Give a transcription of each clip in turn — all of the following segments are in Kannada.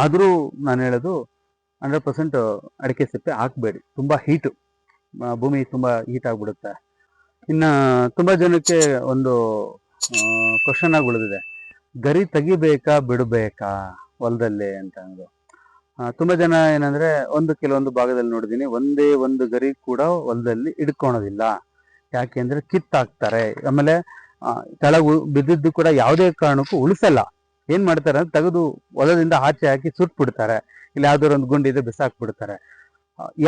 ಆದರೂ ನಾನು ಹೇಳೋದು ಹಂಡ್ರೆಡ್ ಪರ್ಸೆಂಟ್ ಅಡಿಕೆ ಸಿಪ್ಪೆ ಹಾಕಬೇಡಿ. ತುಂಬ ಹೀಟು ಭೂಮಿ ತುಂಬ ಹೀಟ್ ಆಗಿಬಿಡುತ್ತೆ. ಇನ್ನು ತುಂಬ ಜನಕ್ಕೆ ಒಂದು ಕ್ವಶನ್ ಆಗಿ ಉಳಿದಿದೆ ಗರಿ ತೆಗಿಬೇಕಾ, ಬಿಡಬೇಕಾ? ಹೊಲದಲ್ಲಿ ಅಂತ ಅಂದು. ತುಂಬಾ ಜನ ಏನಂದ್ರೆ ಒಂದು ಕೆಲವೊಂದು ಭಾಗದಲ್ಲಿ ನೋಡಿದ್ದೀನಿ. ಒಂದೇ ಒಂದು ಗರಿ ಕೂಡ ಹೊಲದಲ್ಲಿ ಇಡ್ಕೊಳೋದಿಲ್ಲ ಯಾಕೆಂದ್ರೆ ಕಿತ್ತಾಕ್ತಾರೆ. ಆಮೇಲೆ ಕೆಳಗು ಬಿದ್ದಿದ್ದು ಕೂಡ ಯಾವುದೇ ಕಾರಣಕ್ಕೂ ಉಳಿಸಲ್ಲ. ಏನ್ ಮಾಡ್ತಾರೆ ಅಂದ್ರೆ ತೆಗೆದು ಹೊಲದಿಂದ ಆಚೆ ಹಾಕಿ ಸುಟ್ಬಿಡ್ತಾರೆ. ಇಲ್ಲ ಯಾವ್ದಾದ್ರು ಒಂದು ಗುಂಡಿ ಬಿಸಾಕ್ ಬಿಡ್ತಾರೆ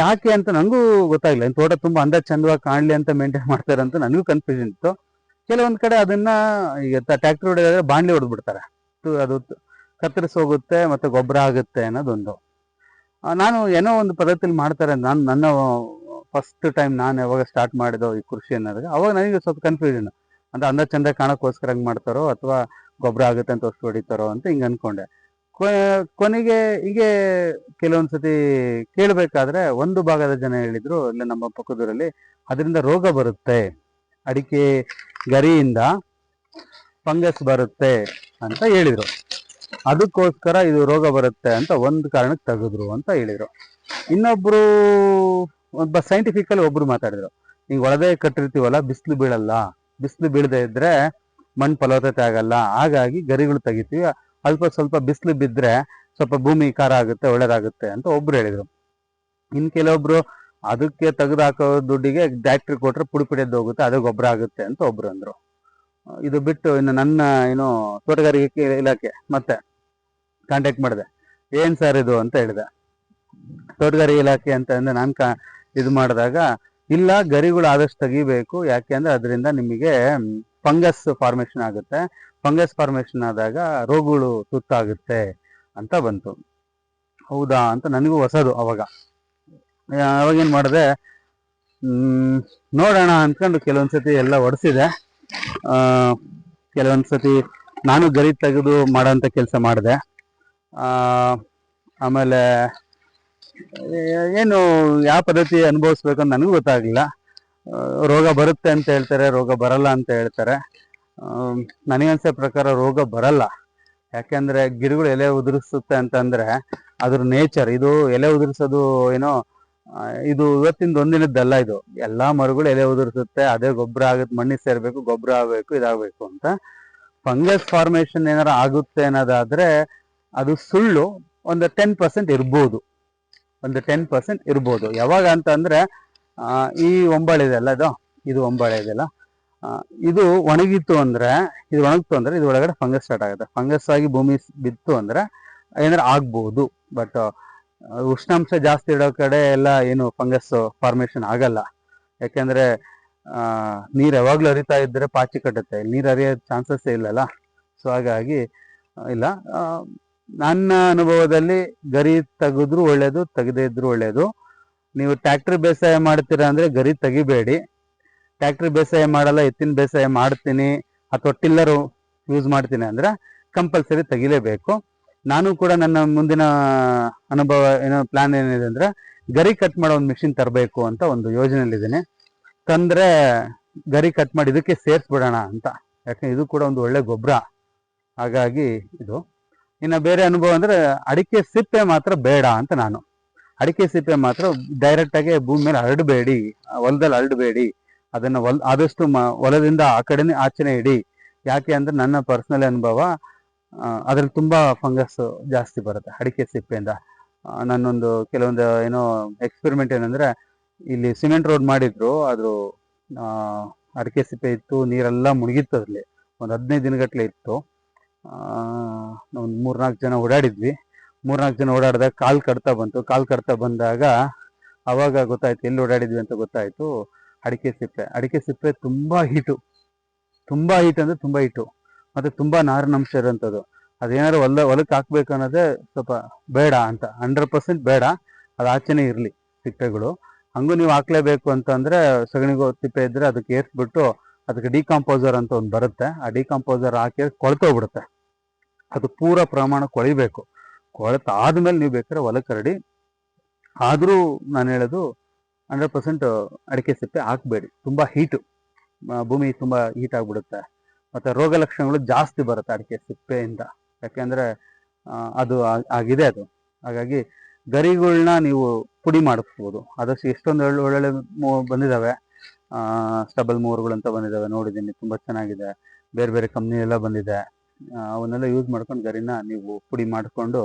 ಯಾಕೆ ಅಂತ ನನಗೂ ಗೊತ್ತಾಗಿಲ್ಲ ಈ ತೋಟ ತುಂಬಾ ಅಂದ ಚಂದವಾಗಿ ಕಾಣ್ಲಿ ಅಂತ ಮೇಂಟೈನ್ ಮಾಡ್ತಾರೆ ಅಂತ ನನಗೂ ಕನ್ಫ್ಯೂಷನ್ ಇತ್ತು. ಕೆಲವೊಂದ್ ಕಡೆ ಅದನ್ನ ಈಗ ಟ್ರ್ಯಾಕ್ಟರ್ ಹೊಡೆದ್ರೆ ಬಾಣ್ಲಿ ಹೊಡೆದ್ಬಿಡ್ತಾರೆ. ಅದು ಹೋಗುತ್ತೆ ಮತ್ತೆ ಗೊಬ್ಬರ ಆಗುತ್ತೆ ಅನ್ನೋದೊಂದು. ನಾನು ಏನೋ ಒಂದು ಪದ್ಧತಿಲಿ ಮಾಡ್ತಾರೆ ನಾನು, ನನ್ನ ಫಸ್ಟ್ ಟೈಮ್ ನಾನು ಯಾವಾಗ ಸ್ಟಾರ್ಟ್ ಮಾಡಿದೋ ಈ ಕೃಷಿ ಅನ್ನೋದಾಗ ಅವಾಗ ನನಗೆ ಸ್ವಲ್ಪ ಕನ್ಫ್ಯೂಷನ್ ಅಂದ್ರೆ ಅಂದ ಚಂದ ಕಾಣಕ್ಕೋಸ್ಕರ ಹಂಗೆ ಮಾಡ್ತಾರೋ ಅಥವಾ ಗೊಬ್ಬರ ಆಗುತ್ತೆ ಅಂತ ಅಷ್ಟು ಹೊಡಿತಾರೋ ಅಂತ ಹಿಂಗೆ ಅನ್ಕೊಂಡೆ. ಕೊನೆಗೆ ಹೀಗೆ ಕೆಲವೊಂದ್ಸತಿ ಕೇಳಬೇಕಾದ್ರೆ ಒಂದು ಭಾಗದ ಜನ ಹೇಳಿದ್ರು ಇಲ್ಲ ನಮ್ಮ ಪಕ್ಕದೂರಲ್ಲಿ ಅದರಿಂದ ರೋಗ ಬರುತ್ತೆ, ಅಡಿಕೆ ಗರಿಯಿಂದ ಫಂಗಸ್ ಬರುತ್ತೆ ಅಂತ ಹೇಳಿದ್ರು. ಅದಕ್ಕೋಸ್ಕರ ಇದು ರೋಗ ಬರುತ್ತೆ ಅಂತ ಒಂದು ಕಾರಣಕ್ಕೆ ತೆಗೆದ್ರು ಅಂತ ಹೇಳಿದ್ರು. ಇನ್ನೊಬ್ರು ಒಬ್ಬ ಸೈಂಟಿಫಿಕಲ್ಲಿ ಒಬ್ರು ಮಾತಾಡಿದ್ರು. ಹಿಂಗ್ ಒಳದೇ ಕಟ್ಟಿರ್ತೀವಲ್ಲ, ಬಿಸಿಲು ಬೀಳಲ್ಲ, ಬಿಸಿಲು ಬೀಳದೆ ಇದ್ರೆ ಮಣ್ಣು ಫಲವತ್ತತೆ ಆಗಲ್ಲ, ಹಾಗಾಗಿ ಗರಿಗಳು ತೆಗಿತೀವಿ. ಅಲ್ಪ ಸ್ವಲ್ಪ ಬಿಸಿಲು ಬಿದ್ದರೆ ಸ್ವಲ್ಪ ಭೂಮಿ ಖಾರ ಆಗುತ್ತೆ, ಒಳ್ಳೇದಾಗುತ್ತೆ ಅಂತ ಒಬ್ರು ಹೇಳಿದರು. ಇನ್ನು ಕೆಲವೊಬ್ರು ಅದಕ್ಕೆ ತೆಗೆದು ಹಾಕೋ ದುಡ್ಡಿಗೆ ಡಾಕ್ಟ್ರಿ ಕೊಟ್ಟರೆ ಪುಡಿ ಪುಡಿಯದ್ದು ಹೋಗುತ್ತೆ, ಅದು ಗೊಬ್ಬರ ಆಗುತ್ತೆ ಅಂತ ಒಬ್ರು ಅಂದರು. ಇದು ಬಿಟ್ಟು ಇನ್ನು ನನ್ನ, ಏನು, ತೋಟಗಾರಿಕೆ ಇಲಾಖೆ ಮತ್ತೆ ಕಾಂಟ್ಯಾಕ್ಟ್ ಮಾಡಿದೆ. ಏನ್ ಸರ್ ಇದು ಅಂತ ಹೇಳಿದೆ. ತೋಟಗಾರಿಕೆ ಇಲಾಖೆ ಅಂತ ಅಂದ್ರೆ ನಾನು ಕಾ, ಇದು ಮಾಡಿದಾಗ, ಇಲ್ಲ ಗರಿಗಳು ಆದಷ್ಟು ತೆಗಿಬೇಕು, ಯಾಕೆ ಅಂದರೆ ಅದರಿಂದ ನಿಮಗೆ ಫಂಗಸ್ ಫಾರ್ಮೇಶನ್ ಆಗುತ್ತೆ. ಫಂಗಸ್ ಫಾರ್ಮೇಶನ್ ಆದಾಗ ರೋಗಗಳು ತುತ್ತಾಗುತ್ತೆ ಅಂತ ಬಂತು. ಹೌದಾ ಅಂತ ನನಗೂ ಹೊಸದು ಅವಾಗ. ಅವಾಗ ಏನ್ ಮಾಡಿದೆ ನೋಡೋಣ ಅನ್ಕೊಂಡು ಕೆಲವೊಂದ್ಸತಿ ಎಲ್ಲ ಆ, ಕೆಲವೊಂದ್ಸತಿ ನಾನು ಗರಿ ತೆಗೆದು ಮಾಡೋಂಥ ಕೆಲಸ ಮಾಡಿದೆ. ಆಮೇಲೆ, ಏನು ಯಾವ ಪದ್ಧತಿ ಅನುಭವಿಸ್ಬೇಕಂತ ನನಗೂ ಗೊತ್ತಾಗ್ಲಿಲ್ಲ. ರೋಗ ಬರುತ್ತೆ ಅಂತ ಹೇಳ್ತಾರೆ, ರೋಗ ಬರಲ್ಲ ಅಂತ ಹೇಳ್ತಾರೆ. ನನಗನ್ಸೋ ಪ್ರಕಾರ ರೋಗ ಬರಲ್ಲ. ಯಾಕೆಂದ್ರೆ ಗಿಡಗಳು ಎಲೆ ಉದುರಿಸುತ್ತೆ ಅಂತಂದ್ರೆ ಅದ್ರ ನೇಚರ್ ಇದು ಎಲೆ ಉದುರಿಸೋದು ಏನೋ ಇದು ಇವತ್ತಿಂದ ಒಂದಿನದ್ದಲ್ಲ ಇದು. ಎಲ್ಲಾ ಮರಗಳು ಎಲೆ ಉದುರಿಸುತ್ತೆ, ಅದೇ ಗೊಬ್ಬರ ಆಗುತ್ತೆ, ಮಣ್ಣಿಗೆ ಸೇರ್ಬೇಕು, ಗೊಬ್ಬರ ಆಗ್ಬೇಕು, ಇದಾಗಬೇಕು ಅಂತ. ಫಂಗಸ್ ಫಾರ್ಮೇಶನ್ ಏನಾರ ಆಗುತ್ತೆ ಅನ್ನೋದಾದ್ರೆ ಅದು ಸುಳ್ಳು ಒಂದು ಟೆನ್ ಪರ್ಸೆಂಟ್ ಇರ್ಬೋದು. ಒಂದು ಟೆನ್ ಪರ್ಸೆಂಟ್ ಇರ್ಬೋದು. ಯಾವಾಗ ಅಂತ ಈ ಒಂಬಾಳೆ ಇದೆಲ್ಲ ಇದು ಇದು ಒಂಬಾಳೆ ಇದೆಯಲ್ಲ ಇದು ಒಣಗಿತ್ತು ಅಂದ್ರೆ, ಇದು ಒಣಗಿತು ಅಂದ್ರೆ ಇದು ಒಳಗಡೆ ಫಂಗಸ್ ಸ್ಟಾರ್ಟ್ ಆಗುತ್ತೆ. ಫಂಗಸ್ ಆಗಿ ಭೂಮಿ ಬಿತ್ತು ಅಂದ್ರೆ ಏನಂದ್ರೆ ಆಗ್ಬಹುದು ಬಟ್ ಉಷ್ಣಾಂಶ ಜಾಸ್ತಿ ಇಡೋ ಕಡೆ ಎಲ್ಲ ಏನು ಫಂಗಸ್ ಫಾರ್ಮೇಶನ್ ಆಗಲ್ಲ. ಯಾಕೆಂದ್ರೆ ನೀರು ಯಾವಾಗಲೂ ಹರಿತಾ ಇದ್ದರೆ ಪಾಚಿ ಕಟ್ಟುತ್ತೆ. ನೀರು ಹರಿಯೋ ಚಾನ್ಸಸ್ ಇಲ್ಲಲ್ಲ? ಸೊ ಹಾಗಾಗಿ ಇಲ್ಲ. ನನ್ನ ಅನುಭವದಲ್ಲಿ ಗರಿ ತೆಗೆದ್ರೂ ಒಳ್ಳೆಯದು ತೆಗೆದೇ ಇದ್ರು ಒಳ್ಳೇದು. ನೀವು ಟ್ರ್ಯಾಕ್ಟರ್ ಬೇಸಾಯ ಮಾಡ್ತೀರಾ ಅಂದ್ರೆ ಗರಿ ತೆಗಿಬೇಡಿ. ಟ್ರ್ಯಾಕ್ಟರ್ ಬೇಸಾಯ ಮಾಡಲ್ಲ, ಎತ್ತಿನ ಬೇಸಾಯ ಮಾಡ್ತೀನಿ ಅಥವಾ ಟಿಲ್ಲರು ಯೂಸ್ ಮಾಡ್ತೀನಿ ಅಂದ್ರೆ ಕಂಪಲ್ಸರಿ ತೆಗಿಲೇಬೇಕು. ನಾನು ಕೂಡ ನನ್ನ ಮುಂದಿನ ಅನುಭವ, ಏನೋ ಪ್ಲಾನ್ ಏನಿದೆ ಅಂದ್ರೆ ಗರಿ ಕಟ್ ಮಾಡೋ ಒಂದು ಮಿಷಿನ್ ತರಬೇಕು ಅಂತ ಒಂದು ಯೋಜನೆಯಲ್ಲಿದ್ದೀನಿ. ತಂದ್ರೆ ಗರಿ ಕಟ್ ಮಾಡಿ ಇದಕ್ಕೆ ಸೇರಿಸ್ಬಿಡೋಣ ಅಂತ. ಯಾಕಂದ್ರೆ ಇದು ಕೂಡ ಒಂದು ಒಳ್ಳೆ ಗೊಬ್ಬರ ಹಾಗಾಗಿ ಇದು. ಇನ್ನು ಬೇರೆ ಅನುಭವ ಅಂದ್ರೆ ಅಡಿಕೆ ಸಿಪ್ಪೆ ಮಾತ್ರ ಬೇಡ ಅಂತ ನಾನು. ಅಡಿಕೆ ಸಿಪ್ಪೆ ಮಾತ್ರ ಡೈರೆಕ್ಟ್ ಆಗಿ ಭೂಮಿ ಮೇಲೆ ಹರಡಬೇಡಿ ಹೊಲದಲ್ಲಿ ಹರಡಬೇಡಿ ಅದನ್ನ ಹೊಲ ಆದಷ್ಟು ಹೊಲದಿಂದ ಆ ಕಡೆನೆ ಆಚೆನೆ ಇಡಿ. ಯಾಕೆ ಅಂದ್ರೆ ನನ್ನ ಪರ್ಸನಲ್ ಅನುಭವ ಅದ್ರಲ್ಲಿ ತುಂಬಾ ಫಂಗಸ್ ಜಾಸ್ತಿ ಬರುತ್ತೆ ಅಡಿಕೆ ಸಿಪ್ಪೆಯಿಂದ. ನನ್ನೊಂದು ನಾನೊಂದು ಕೆಲವೊಂದು ಏನೋ ಎಕ್ಸ್ಪೆರಿಮೆಂಟ್ ಏನಂದ್ರೆ ಇಲ್ಲಿ ಸಿಮೆಂಟ್ ರೋಡ್ ಮಾಡಿದ್ರು ಅದು ಆ, ಅಡಿಕೆ ಸಿಪ್ಪೆ ಇತ್ತು ನೀರೆಲ್ಲ ಮುಳುಗಿತ್ತು ಅದ್ರಲ್ಲಿ. ಒಂದು ಹದಿನೈದು ದಿನಗಟ್ಲೆ ಇತ್ತು. ಒಂದು ಮೂರ್ನಾಲ್ಕು ಜನ ಓಡಾಡಿದ್ವಿ. ಮೂರ್ನಾಲ್ಕು ದಿನ ಓಡಾಡಿದಾಗ ಕಾಲ್ ಕಡ್ತಾ ಬಂತು. ಕಾಲ್ ಕಡ್ತಾ ಬಂದಾಗ ಅವಾಗ ಗೊತ್ತಾಯ್ತು, ಎಲ್ಲಿ ಓಡಾಡಿದ್ವಿ ಅಂತ ಗೊತ್ತಾಯ್ತು. ಅಡಿಕೆ ಸಿಪ್ಪೆ. ಅಡಿಕೆ ಸಿಪ್ಪೆ ತುಂಬಾ ಹೀಟು ತುಂಬಾ ಹಿಟ್ ಅಂದ್ರೆ ತುಂಬಾ ಹೀಟು ಮತ್ತು ತುಂಬ ನಾರಿನಂಶ ಇರೋಂಥದ್ದು. ಅದೇನಾದ್ರು ಹೊಲ ಹೊಲಕ್ಕೆ ಹಾಕ್ಬೇಕು ಅನ್ನೋದೇ ಸ್ವಲ್ಪ ಬೇಡ ಅಂತ. ಹಂಡ್ರೆಡ್ ಪರ್ಸೆಂಟ್ ಬೇಡ. ಅದು ಆಚೆನೇ ಇರಲಿ ಸಿಪ್ಪೆಗಳು. ಹಂಗೂ ನೀವು ಹಾಕ್ಲೇಬೇಕು ಅಂತಂದರೆ ಸಗಣಿಗೋ ತಿಪ್ಪೆ ಇದ್ರೆ ಅದಕ್ಕೆ ಏರ್ಸ್ಬಿಟ್ಟು ಅದಕ್ಕೆ ಡಿಕಾಂಪೋಸರ್ ಅಂತ ಒಂದು ಬರುತ್ತೆ. ಆ ಡಿಕಾಂಪೋಸರ್ ಹಾಕಿ ಕೊಳ್ತೋಗ್ಬಿಡುತ್ತೆ. ಅದು ಪೂರ ಪ್ರಮಾಣ ಕೊಳಿಬೇಕು. ಕೊಳೆತಾದ್ಮೇಲೆ ನೀವು ಬೇಕಾದ್ರೆ ಹೊಲಕ್ಕೆ ಆದರೂ ನಾನು ಹೇಳೋದು ಹಂಡ್ರೆಡ್ ಪರ್ಸೆಂಟ್ ಅಡಿಕೆ ಸಿಪ್ಪೆ ಹಾಕಬೇಡಿ. ತುಂಬಾ ಹೀಟು ಭೂಮಿ ತುಂಬಾ ಹೀಟ್ ಆಗಿಬಿಡುತ್ತೆ. ಮತ್ತೆ ರೋಗ ಲಕ್ಷಣಗಳು ಜಾಸ್ತಿ ಬರುತ್ತೆ ಅಡಿಕೆ ಸಿಪ್ಪೆಯಿಂದ. ಯಾಕೆಂದ್ರೆ ಅದು ಆಗಿದೆ ಅದು. ಹಾಗಾಗಿ ಗರಿಗಳನ್ನ ನೀವು ಪುಡಿ ಮಾಡಿಸ್ಬೋದು. ಆದಷ್ಟು ಎಷ್ಟೊಂದು ಒಳ್ಳೆ, ಒಳ್ಳೊಳ್ಳೆ ಬಂದಿದಾವೆ. ಸ್ಟಬಲ್ ಮೂವರ್ಗಳು ಅಂತ ಬಂದಿದ್ದಾವೆ ನೋಡಿದ್ದೀನಿ. ತುಂಬಾ ಚೆನ್ನಾಗಿದೆ. ಬೇರೆ ಬೇರೆ ಕಂಪ್ನಿ ಎಲ್ಲ ಬಂದಿದೆ. ಅವನ್ನೆಲ್ಲ ಯೂಸ್ ಮಾಡ್ಕೊಂಡು ಗರಿನ ನೀವು ಪುಡಿ ಮಾಡಿಕೊಂಡು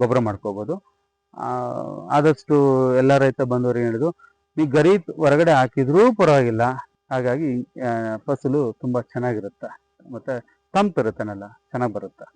ಗೊಬ್ಬರ ಮಾಡ್ಕೋಬೋದು. ಆದಷ್ಟು ಎಲ್ಲ ರೈತ ಬಂದವರು ಹೇಳಿದ್ರು ನೀವು ಗರಿ ಹೊರಗಡೆ ಹಾಕಿದ್ರೂ ಪರವಾಗಿಲ್ಲ. ಹಾಗಾಗಿ ಫಸಲು ತುಂಬಾ ಚೆನ್ನಾಗಿರುತ್ತೆ. ಮತ್ತೆ ತಂಪಿರುತ್ತೆ ನೆಲ ಚೆನ್ನಾಗಿ ಬರುತ್ತೆ.